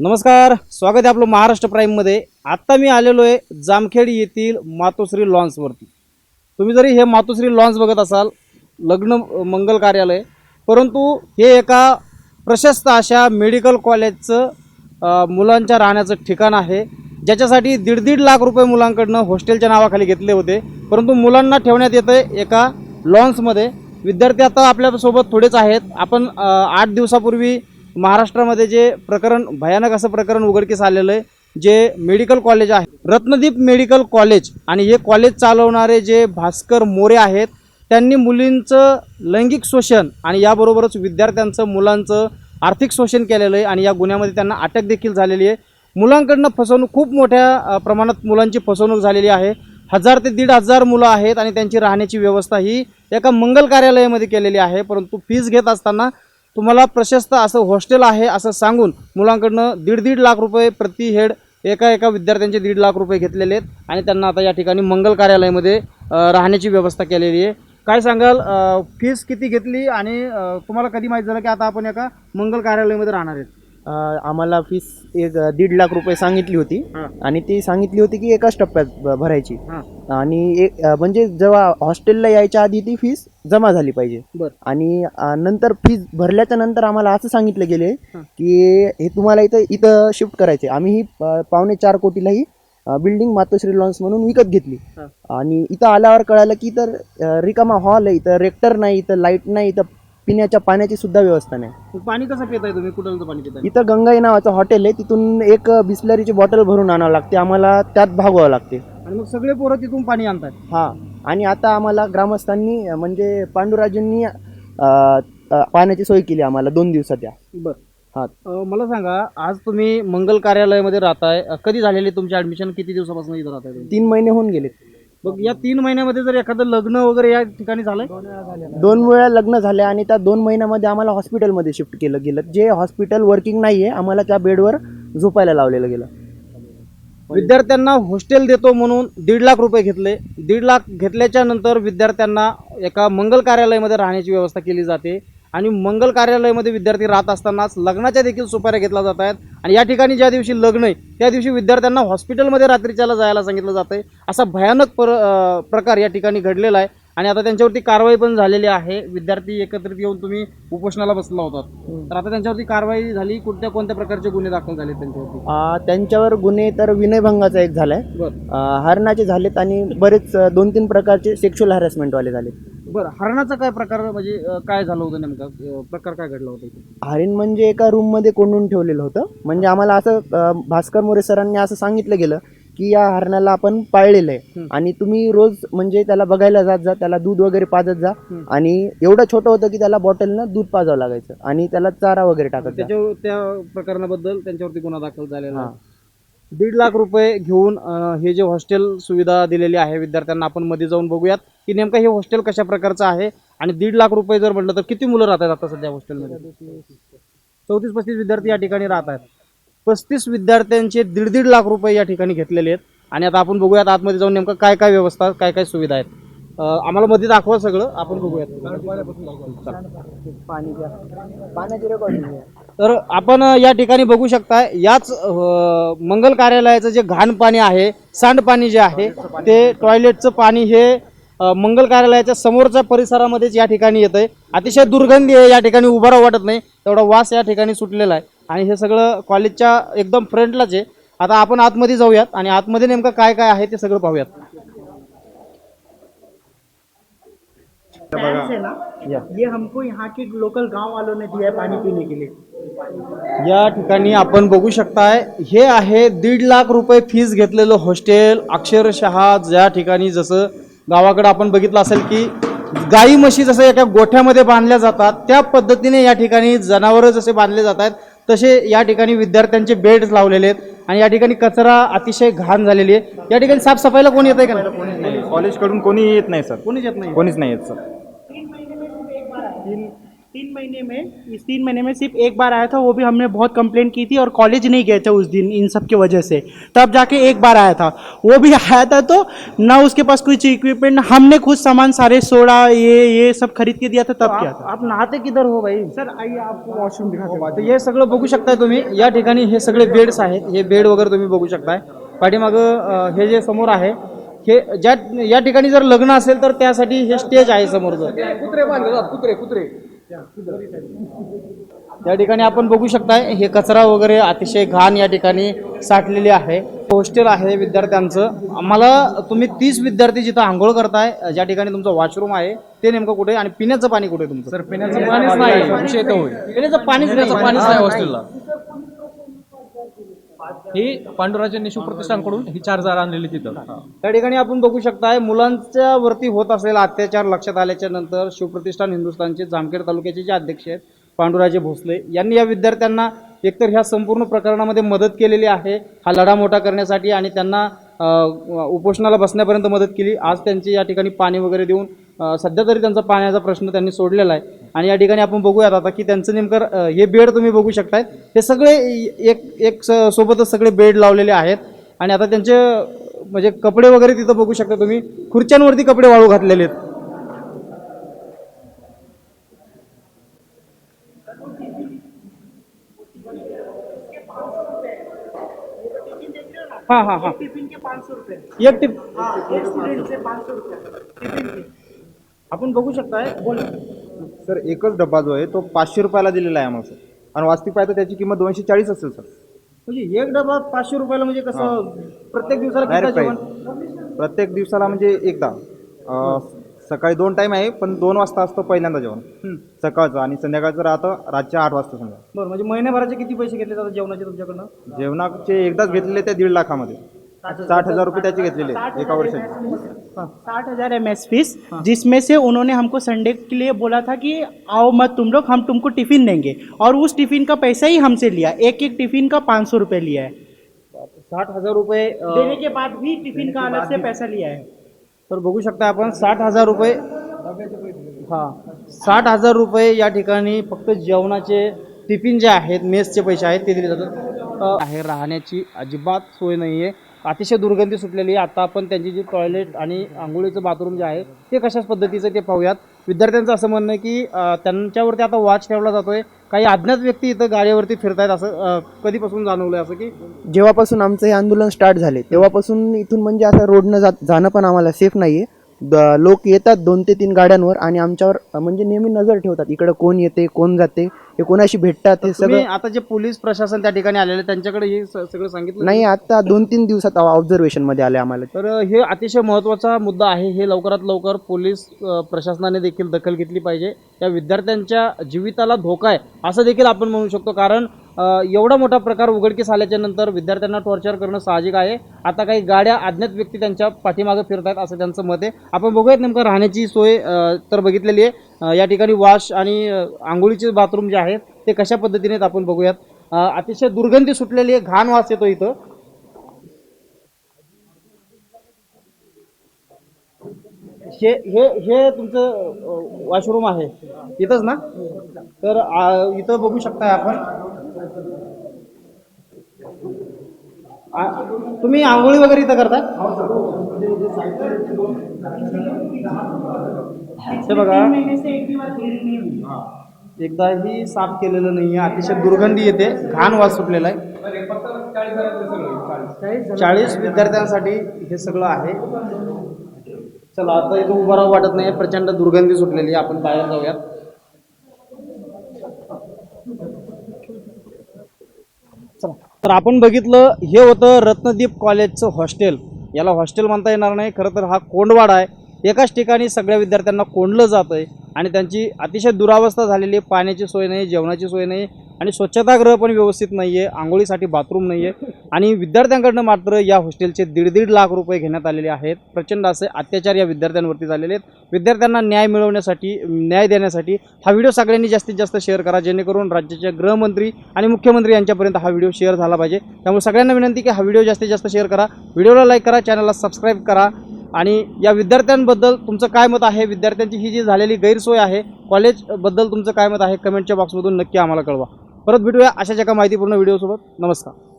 नमस्कार स्वागत आहे आपलं महाराष्ट्र प्राईममध्ये आत्ता मी आलेलो आहे जामखेड येथील मातोश्री लॉन्सवरती तुम्ही जरी हे मातोश्री लॉन्स बघत असाल लग्न मंगल कार्यालय परंतु हे एका प्रशस्त अशा मेडिकल कॉलेजचं मुलांच्या राहण्याचं ठिकाण आहे. ज्याच्यासाठी दीड दीड लाख रुपये मुलांकडनं हॉस्टेलच्या नावाखाली घेतले होते. परंतु मुलांना ठेवण्यात येतं आहे एका लॉन्समध्ये विद्यार्थी आता आपल्यासोबत थोडेच आहेत. आपण आठ दिवसापूर्वी महाराष्ट्रामध्ये जे प्रकरण भयानक असं प्रकरण उघडकीस आलेलं आहे जे मेडिकल कॉलेज आहे. रत्नदीप मेडिकल कॉलेज आणि हे कॉलेज चालवणारे जे भास्कर मोरे आहेत त्यांनी मुलींचं लैंगिक शोषण आणि याबरोबरच विद्यार्थ्यांचं मुलांचं आर्थिक शोषण केलेलं आहे आणि या गुन्ह्यामध्ये त्यांना अटक देखील झालेली आहे. मुलांकडनं फसवणूक खूप मोठ्या प्रमाणात मुलांची फसवणूक झालेली आहे. हजार ते दीड हजार मुलं आहेत आणि त्यांची राहण्याची व्यवस्था ही एका मंगल कार्यालयामध्ये केलेली आहे परंतु फीज घेत असताना तुम्हाला प्रशस्त असं हॉस्टेल आहे असं सांगून मुलांकडनं दीड दीड लाख रुपये प्रति हेड एका एका विद्यार्थ्यांचे दीड लाख रुपये घेतलेले आहेत आणि त्यांना आता या ठिकाणी मंगल कार्यालयामध्ये राहण्याची व्यवस्था केलेली आहे. काय सांगाल फीस किती घेतली आणि तुम्हाला कधी माहीत झालं की आता आपण एका मंगल कार्यालयामध्ये राहणार आहेत? आम्हाला फीस एक दीड लाख रुपये सांगितली होती. आणि ती सांगितली होती की एकाच टप्प्यात भरायची. आणि एक म्हणजे जेव्हा हॉस्टेलला यायच्या आधी ती फीस जमा झाली पाहिजे. आणि नंतर फीस भरल्याच्या नंतर आम्हाला असं सांगितलं गेले. की हे तुम्हाला इथं इथं शिफ्ट करायचे आम्ही ही पावणे चार कोटीला ही बिल्डिंग मातोश्री लॉन्स म्हणून विकत घेतली. आणि इथं आल्यावर कळालं की इथं अ, रिकामा हॉल आहे. इथं रेक्टर नाही इथं लाइट नाही इथं पिण्याच्या पाण्याची सुद्धा व्यवस्था नाही. मग पाणी कसं पिताय तुम्ही? कुठलं पाणी पिताय? इथं गंगाई नावाचं हॉटेल आहे. तिथून एक बिस्लरीची बॉटल भरून आणावं लागते. आम्हाला त्यात भागवावं लागते. आणि मग सगळे पोरं तिथून पाणी आणतात. हां. आणि आता आम्हाला ग्रामस्थांनी अं, म्हणजे पांडुराजेंनी अं, अं, पाण्याची सोय केली आम्हाला दोन दिवसात या. बर. हां. अ, मला सांगा आज तुम्ही मंगल कार्यालयामध्ये राहताय. अ, कधी झालेली तुमची ऍडमिशन किती दिवसापासून इथं राहताय तुम्ही? तीन महिने होऊन गेले मग या तीन महिन्यामध्ये जर एखादं लग्न वगैरे या ठिकाणी झालंय? दोन वेळा लग्न झाले आणि त्या दोन महिन्यामध्ये आम्हाला हॉस्पिटलमध्ये शिफ्ट केलं गेलं. जे हॉस्पिटल वर्किंग नाही आहे आम्हाला त्या बेडवर झोपायला लावलेलं गेलं. विद्यार्थ्यांना हॉस्टेल देतो म्हणून दीड लाख रुपये घेतले. दीड लाख घेतल्याच्या नंतर विद्यार्थ्यांना एका मंगल कार्यालयामध्ये राहण्याची व्यवस्था केली जाते. आणि मंगल कार्यालयामध्ये विद्यार्थी राहत असतानाच लग्नाच्या देखील सुपाऱ्या घेतल्या जात आहेत. आणि या ठिकाणी ज्या दिवशी लग्न आहे त्या दिवशी विद्यार्थ्यांना हॉस्पिटलमध्ये रात्रीच्याला जायला सांगितलं जातं आहे असा भयानक पर प्रकार या ठिकाणी घडलेला आहे. आणि आता त्यांच्यावरती कारवाई पण झालेली आहे. विद्यार्थी एकत्रित येऊन तुम्ही उपोषणाला बसला होतात. तर आता त्यांच्यावरती कारवाई झाली. कोणत्या कोणत्या प्रकारचे गुन्हे दाखल झाले त्यांच्यावरती? त्यांच्यावर गुन्हे तर विनयभंगाचा एक झालाय. हरणाचे झालेत आणि बरेच दोन तीन प्रकारचे सेक्शुअल हॅरेसमेंटवाले झालेत. बरं हरणाचा काय प्रकार म्हणजे अं, काय झालं होतं नेमका अं, प्रकार काय घडला होता इथे? हरिण म्हणजे एका रूममध्ये कोंडून ठेवलेलं होतं म्हणजे आम्हाला असं अं, भास्कर मोरे सरांनी असं सांगितलं गेलं की या हरणाला आपण पाळलेलं आहे हं. आणि तुम्ही रोज म्हणजे त्याला बघायला जात जा त्याला दूध वगैरे पाजत जा हं. आणि एवढं छोटं होतं की त्याला बॉटलनं दूध पाजावं लागायचं आणि त्याला चारा वगैरे टाकत जा त्याच्यावर त्या प्रकरणाबद्दल त्यांच्यावरती गुन्हा दाखल झालेला हां. आहे दीड लाख रुपये घेऊन हे जे हॉस्टेल सुविधा दिलेली आहे विद्यार्थ्यांना आपण मध्ये जाऊन बघूयात की नेमकं हे हॉस्टेल कशा प्रकारचं आहे आणि दीड लाख रुपये जर म्हटलं तर किती मुलं राहतात आता सध्या हॉस्टेलमध्ये? चौतीस पस्तीस विद्यार्थी या ठिकाणी राहत आहेत. पस्तीस विद्यार्थ्यांचे दीड दीड लाख रुपये या ठिकाणी घेतलेले आहेत. आणि आता आपण बघूयात आतमध्ये जाऊन नेमकं काय काय व्यवस्था काय काय सुविधा आहेत. आम्हाला मध्ये दाखवा सगळं. आपण बघूयात. तर आपण या ठिकाणी बघू शकता याच मंगल कार्यालयाचं जे घाण पाणी आहे सांडपाणी जे आहे ते टॉयलेटचं पाणी हे मंगल कार्यालयाच्या समोरच्या परिसरामध्येच या ठिकाणी येत आहे अतिशय दुर्गंधी आहे या ठिकाणी उभारा वाटत नाही. तेवढा वास या ठिकाणी सुटलेला आहे. आणि हे सगळं कॉलेजच्या एकदम फ्रंटलाच आहे. आता आपण आतमध्ये जाऊयात आणि आतमध्ये नेमकं काय काय आहे ते सगळं पाहूयात. है ना ये. हमको यहाँ के लोकल गांव वालों ने दिया है पानी पीने के लिए। या ठिकाणी आपण बघू शकताय हे आहे दीड लाख रुपये फीस घेतलेलं हॉस्टेल अक्षरशः ज्या ठिकाणी जसं गावाकडे आपण बघितलं असेल की गाई म्हशी जसं एका गोठ्यामध्ये बांधल्या जातात त्या पद्धतीने या ठिकाणी जनावरं जसे बांधले जात आहेत तसे या ठिकाणी विद्यार्थ्यांचे बेड्स लावलेले आहेत आणि या ठिकाणी कचरा अतिशय घाण झालेली आहे. या ठिकाणी साफसफाईला कोण येत आहे का नाही? कॉलेजकडून कोणी येत नाही सर. कोणीच येत नाही. कोणीच नाही येत सर. तीन तीन महीने में इस तीन महीने में सिर्फ़ एक बार आया था वो भी हमने बहुत कंप्लेन की थी और कॉलेज नहीं गए थे उस दिन इन सब की वजह से। तब जाके एक बार आया था। वो भी आया था तो ना उसके पास कुछ इक्विपमेंट हमने खुद सामान सारे सोडा ये ये सब खरीद के दिया था तब किया था। आप नहाते किधर हो भाई? सर आइए आपको वॉशरूम दिखाते हैं। हे। सगळं बघू शकताय तुम्ही या ठिकाणी हे सगळे बेड्स आहेत हे बेड वगैरे तुम्ही बघू शकताय. पाठीमागं अं, हे जे समोर आहे हे ज्या या ठिकाणी जर लग्न असेल तर त्यासाठी हे स्टेज आहे समोर कुत्रे कुत्रे कुत्रे. या ठिकाणी आपण बघू शकताय हे कचरा वगैरे अतिशय घाण या ठिकाणी साठलेली आहे. हॉस्टेल आहे विद्यार्थ्यांचं. आम्हाला तुम्ही तीस विद्यार्थी जिथं आंघोळ करताय ज्या ठिकाणी तुमचं वॉशरूम आहे ते नेमकं कुठे आणि पिण्याचं पाणी कुठे तुमचं? सर पिण्याचं पाणीच नाही पिण्याचं पाणीच पिण्याचं पाणीच नाही हॉस्टेलला. ही पांडुराजांनी शिवप्रतिष्ठानकडून ही चार जार आणलेली तिथं. त्या ठिकाणी आपण बघू शकताय मुलांच्या वरती होत असलेला अत्याचार लक्षात आल्याच्यानंतर शिवप्रतिष्ठान हिंदुस्थानचे जामखेड तालुक्याचे जे अध्यक्ष आहेत पांडुराजे भोसले यांनी या विद्यार्थ्यांना एकतर ह्या संपूर्ण प्रकरणामध्ये मदत केलेली आहे हा लढा मोठा करण्यासाठी आणि त्यांना उपोषणाला बसण्यापर्यंत मदत केली. आज त्यांची या ठिकाणी पाणी वगैरे देऊन सध्या तरी त्यांचा पाण्याचा प्रश्न त्यांनी सोडलेला आहे. आणि या ठिकाणी आपण बघूयात आता की त्यांचं नेमकं हे बेड तुम्ही बघू शकताय हे सगळे एक एक सोबतच सगळे बेड लावलेले आहेत. आणि आता त्यांचे म्हणजे कपडे वगैरे तिथं बघू शकता तुम्ही. खुर्च्यांवरती कपडे वाळू घातलेले आहेत. हा हा हा. टिफिन के पाँच सौ रुपये. एक टिप एक स्टूडेंट से पाँच सौ रुपये. के आपण बघू शकताय बोल सर एकच डब्बा जो आहे तो पाचशे रुपयाला दिलेला आहे आम्हाला सर. आणि वास्तविक पाहिजे तर त्याची किंमत दोनशे चाळीस असेल सर. म्हणजे एक डबा पाचशे रुपयाला म्हणजे कसं प्रत्येक दिवसाला किती डायरेक्ट जेवण प्राईस प्रत्येक दिवसाला म्हणजे एकदा. अं, सकाळी दोन टाईम आहे पण दोन वाजता असतं पहिल्यांदा जेवण. हं. सकाळचं आणि संध्याकाळचं राहतं रातच्या आठ वाजता समजा बरं म्हणजे महिन्याभराचे किती पैसे घेतले जातात जेवणाचे तुमच्याकडनं? जेवणाचे एकदाच घेतलेले ते दीड लाखामध्ये. साठ हजार रुपये त्याचे घेतलेले एका वर्षाचे. साठ हजार एम एस फीस जिसमें से उन्होंने हमको संडे के लिए बोला था कि आओ मत तुम लोग हम तुमको टिफिन देंगे। और उस टिफिन का पैसा ही हमसे लिया एक एक टिफिन का पाँच सौ रुपये लिया है। साठ हजार रुपये देने के बाद भी टिफिन का अलग से पैसा लिया है। तर बघू शकता आपण साठ हजार रुपये हां साठ हजार रुपये या ठिकाणी फक्त जेवणाचे टिफिन जे आहेत मेसचे पैसे आहेत ते दिले जातात. आहे राहण्याची अजिबात सोय नाही आहे अतिशय दुर्गंधी सुटलेली आहे. आता आपण त्यांची जी टॉयलेट आणि आंघोळीचं बाथरूम जे आहे ते कशाच पद्धतीचं ते पाहूयात. विद्यार्थ्यांचं असं म्हणणं आहे की त्यांच्यावरती आता वॉच ठेवला जातोय. काही अज्ञात व्यक्ती इथं गाडीवरती फिरतायत असं कधीपासून जाणवलं असं की? जेव्हापासून आमचं हे आंदोलन स्टार्ट झाले तेव्हापासून इथून म्हणजे आता रोडनं जा जाणं पण आम्हाला सेफ नाही आहे लोक येतात दोन ते तीन गाड्यांवर आणि आमच्यावर म्हणजे नेहमी नजर ठेवतात इकडं कोण येते कोण जाते हे कोणाशी भेटतात हे तुम्ही सगळं आता जे पोलीस प्रशासन त्या ठिकाणी आलेले त्यांच्याकडे हे स- सगळं सांगितलं? नाही आता दोन तीन दिवसात ऑब्झर्वेशनमध्ये आले आम्हाला. तर हे अतिशय महत्त्वाचा मुद्दा आहे हे लवकरात लवकर पोलीस अ, प्रशासनाने देखील दखल घेतली पाहिजे. या विद्यार्थ्यांच्या जीविताला धोका आहे असं देखील आपण म्हणू शकतो. कारण एवढा मोठा प्रकार उघडकीस आल्याच्यानंतर विद्यार्थ्यांना टॉर्चर करणं साहजिक आहे. आता काही गाड्या अज्ञात व्यक्ती त्यांच्या पाठीमागे फिरत आहेत असं त्यांचं मत आहे. आपण बघूयात नेमकं राहण्याची सोय तर बघितलेली आहे. या ठिकाणी वॉश आणि आंघोळीचे बाथरूम जे आहेत ते कशा पद्धतीने आहेत आपण बघूयात. अतिशय दुर्गंधी सुटलेली आहे घाण वास येतो इथं. हे हे हे तुमचं वॉशरूम आहे. इथंच ना? तर इथं बघू शकताय आपण. तुम्ही आंघोळी वगैरे इथं करताय हे बघा. क्लीनिंग नहीं. हुई एकदाही साफ केलेलं नाही आहे अतिशय दुर्गंधी येते. घाण वास सुटलेला आहे. चाळीस विद्यार्थ्यांसाठी हे सगळं आहे. चला आता इथं उभं राहू वाटत नाही प्रचंड दुर्गंधी सुटलेली आहे. आपण बाहेर जाऊयात चला तर आपण बघितलं हे होतं रत्नदीप कॉलेजचं हॉस्टेल. याला हॉस्टेल म्हणता येणार नाही खरं तर हा कोंडवाडा आहे. एकाच ठिकाणी सगळ्या विद्यार्थ्यांना कोंडलं जातं आहे आणि त्यांची अतिशय दुरावस्था झालेली आहे. पाण्याची सोय नाही जेवणाची सोय नाही आणि स्वच्छतागृह पण व्यवस्थित नाही आहे आंघोळीसाठी बाथरूम नाही आहे आणि विद्यार्थ्यांकडनं मात्र या हॉस्टेलचे दीड दीड लाख रुपये घेण्यात आलेले आहेत. प्रचंड असे अत्याचार या विद्यार्थ्यांवरती झालेले आहेत. विद्यार्थ्यांना न्याय मिळवण्यासाठी न्याय देण्यासाठी हा व्हिडिओ सगळ्यांनी जास्तीत जास्त शेअर करा जेणेकरून राज्याचे गृहमंत्री आणि मुख्यमंत्री यांच्यापर्यंत हा व्हिडिओ शेअर झाला पाहिजे. त्यामुळे सगळ्यांना विनंती की हा व्हिडिओ जास्तीत जास्त शेअर करा. व्हिडिओला लाईक करा चॅनलला सबस्क्राईब करा. आणि या विद्यार्थ्यांबद्दल तुमचं काय मत आहे? विद्यार्थ्यांची ही जी झालेली गैरसोय आहे कॉलेजबद्दल तुमचं काय मत आहे? कमेंटच्या बॉक्समधून नक्की आम्हाला कळवा. परत भेटूया अशाच एका माहितीपूर्ण व्हिडिओसोबत. नमस्कार.